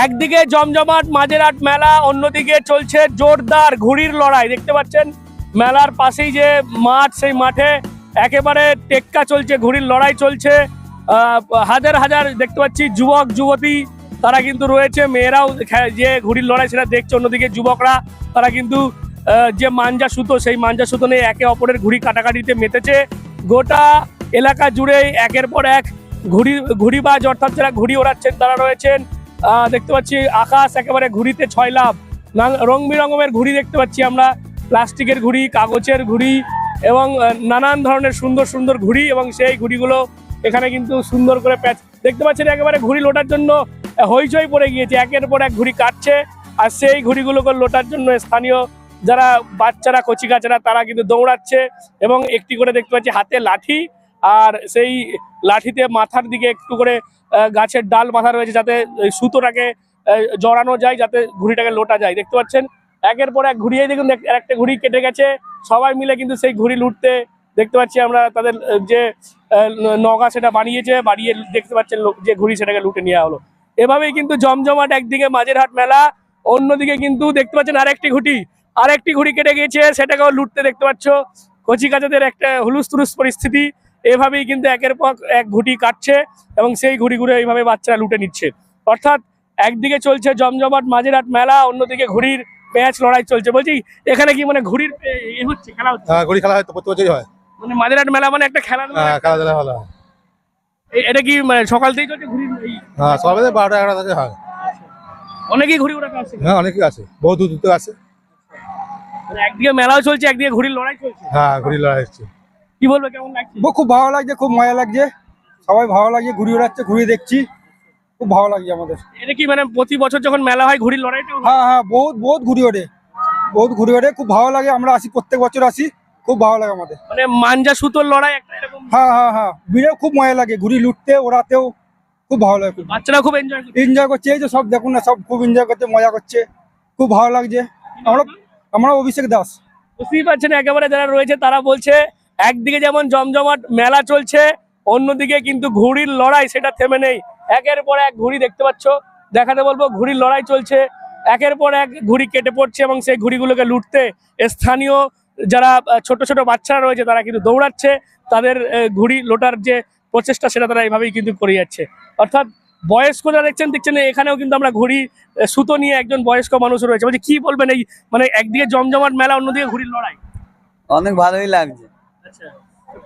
একদিকে জমজমাট, মাঝেরহাট মেলা, অন্যদিকে চলছে জোরদার ঘুড়ির লড়াই। দেখতে পাচ্ছেন, মেলার পাশেই যে মাঠ, সেই মাঠে একেবারে টেক্কা চলছে, ঘুড়ির লড়াই চলছে। হাজার হাজার দেখতে পাচ্ছি যুবক, যুবতী, তারা কিন্তু রয়েছে। মেয়েরাও যে ঘুড়ির লড়াই সেটা দেখছে, অন্যদিকে যুবকরা, তারা কিন্তু যে মাঞ্জা সুতো, সেই মাঞ্জা সুতো নিয়ে একে অপরের ঘুড়ি কাটাকাটিতে মেতেছে। গোটা এলাকা জুড়ে একের পর এক ঘুড়ি, ঘুড়িবাজ, অর্থাৎ যারা ঘুড়ি ওড়াচ্ছেন, তারা রয়েছেন। দেখতে পাচ্ছি আকাশ একেবারে ঘুড়িতে ছয় লাভ। রং বেরঙের ঘুড়ি দেখতে পাচ্ছি আমরা। প্লাস্টিকের ঘুড়ি, কাগজের ঘুড়ি এবং নানান ধরনের সুন্দর সুন্দর ঘুড়ি এবং সেই ঘুড়িগুলো এখানে কিন্তু সুন্দর করে প্যাচ দেখতে পাচ্ছেন একেবারে ঘুড়ি লোটার জন্য হইচই পড়ে গিয়েছে। একের পর এক ঘুড়ি কাটছে আর সেই ঘুড়িগুলোকে লোটার জন্য স্থানীয় যারা বাচ্চারা, কচি কাচারা তারা কিন্তু দৌড়াচ্ছে এবং একটি করে দেখতে পাচ্ছি হাতে লাঠি আর সেই লাঠিতে মাথার দিকে একটু করে গাছের ডাল মাথা রয়েছে যাতে সুতোটাকে জড়ানো যায়, যাতে ঘুড়িটাকে লোটা যায়। দেখতে পাচ্ছেন? একের পর এক ঘুরিয়ে দেখুন, দেখ- একটা ঘুড়ি কেটে গেছে। সবাই মিলে কিন্তু সেই ঘুড়ি লুটতে দেখতে পাচ্ছি আমরা তাদের যে নগা সেটা বানিয়েছে, বাড়িয়ে দেখতে পাচ্ছেন যে ঘুড়ি সেটাকে লুটে নেওয়া হলো এভাবেই কিন্তু জমজমাট একদিকে মাঝেরহাট মেলা, অন্যদিকে কিন্তু দেখতে পাচ্ছেন আরেকটি ঘুটি আরেকটি ঘুড়ি কেটে গিয়েছে, সেটাকেও লুটতে দেখতে পাচ্ছ। কচি কাচাদের একটা হুলুস তুলুস পরিস্থিতি। এভাবেই কিন্তু একের পর এক ঘুটি কাটছে এবং সেই ঘুড়ি ঘুরে এইভাবে বাচ্চারা লুটে নিচ্ছে। অর্থাৎ একদিকে চলছে জমজমাট মাঝেরহাট মেলা অন্যদিকে ঘুড়ির প্যাঁচ লড়াই চলছে। বলছি এখানে কি মানে ঘুড়ির এ, হচ্ছে খেলা হচ্ছে? হ্যাঁ ঘুড়ি খেলা হয় প্রতি বছরই হয়। মানে মাঝেরহাট মেলা মানে একটা খেলা হ্যাঁ খেলাধুলা এটা কি মানে সকাল থেকে চলছে ঘুড়ির হ্যাঁ সকাল থেকে বারোটা এগারোটা থেকে হয়। অনেকেই ঘুড়ি ওড়াতে আসছে হ্যাঁ অনেকেই আছে। বহু দূর দূর আছে মানে একদিকে মেলাও চলছে একদিকে ঘুড়ির লড়াই চলছে। হ্যাঁ ঘুড়ি লড়াই হচ্ছে। কি বলবে কেমন লাগছে? খুব ভালো লাগছে খুব মজা লাগছে। সবাই ভালো লাগছে ঘুরে বেড়াচ্ছে ঘুরে দেখছি। খুব ভালো লাগছে আমাদের। এটা কি মানে প্রতি বছর যখন মেলা হয় ঘুরি লড়াইটাও হয়? হ্যাঁ বহুত বহুত ঘুরে ওঠে। বহুত ঘুরে ওঠে খুব ভালো লাগে আমরা আসি প্রত্যেক বছর আসি খুব ভালো লাগে আমাদের। মানে মাঞ্জা সুতোর লড়াই একটা এরকম? হ্যাঁ হ্যাঁ হ্যাঁ ভিড়েও খুব মজা লাগে ঘুড়ি লুটতে ওড়াতেও খুব ভালো লাগে। বাচ্চারা খুব এনজয় করছে। এনজয় করছে এই যে সব দেখুন না সব খুব এনজয় করছে মজা করছে খুব ভালো লাগছে। আমরা আমরা অভিষেক দাস। বুঝতেই পারছেন একেবারে যারা রয়েছে তারা বলছে একদিকে যেমন জমজমাট মেলা চলছে, অন্যদিকে কিন্তু ঘুড়ির লড়াই সেটা থেমে নেই। একের পর এক ঘুড়ি দেখতে পাচ্ছ, দেখাতে বলব ঘুড়ির লড়াই চলছে। একের পর এক ঘুড়ি কেটে পড়ছে এবং সেই ঘুড়িগুলোকে লুটতে স্থানীয় যারা ছোট ছোট বাচ্চারা রয়েছে তারা কিন্তু দৌড়াচ্ছে। তাদের ঘুড়ি লোটার যে প্রচেষ্টা সেটা তারা এইভাবেই কিন্তু করে যাচ্ছে। অর্থাৎ বয়স্ক যারা দেখছেন দেখছেন এখানেও কিন্তু আমরা ঘুড়ি সুতো নিয়ে একজন বয়স্ক মানুষ রয়েছে। বলছি, কি বলবেন এই মানে একদিকে জমজমাট মেলা, অন্যদিকে ঘুড়ির লড়াই? অনেক ভালোই লাগছে।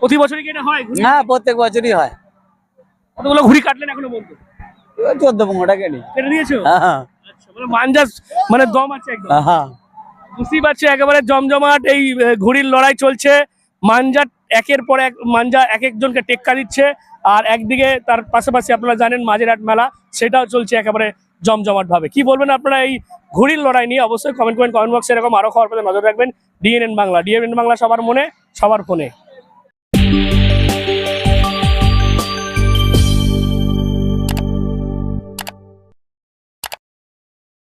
প্রতি বছরই কি এটা হয়? হ্যাঁ প্রত্যেক বছরই হয়। কতগুলো ঘুড়ি কাটলেন এখনও বলতো? চোদ্দ পনেরোটা কেটে। কেটে দিয়েছ? হ্যাঁ আচ্ছা মানে মানে দম আছে একদম। হ্যাঁ বুঝতেই পারছি একেবারে জমজমাট এই ঘুড়ির লড়াই চলছে। মাঞ্জা একের পর এক মাঞ্জা এক একজনকে টেক্কা দিচ্ছে। আর একদিকে তার পাশাপাশি আপনারা জানেন মাঝেরহাট মেলা সেটাও চলছে একেবারে জমজমাট ভাবে কি বলবেন আপনারা এই ঘুড়ির লড়াই নিয়ে? অবশ্যই কমেন্ট করেন কমেন্ট বক্সে এরকম আরও খবর পেতে নজর রাখবেন। ডিএনএন বাংলা ডিএনএন বাংলা সবার মনে, সবার ফোনে।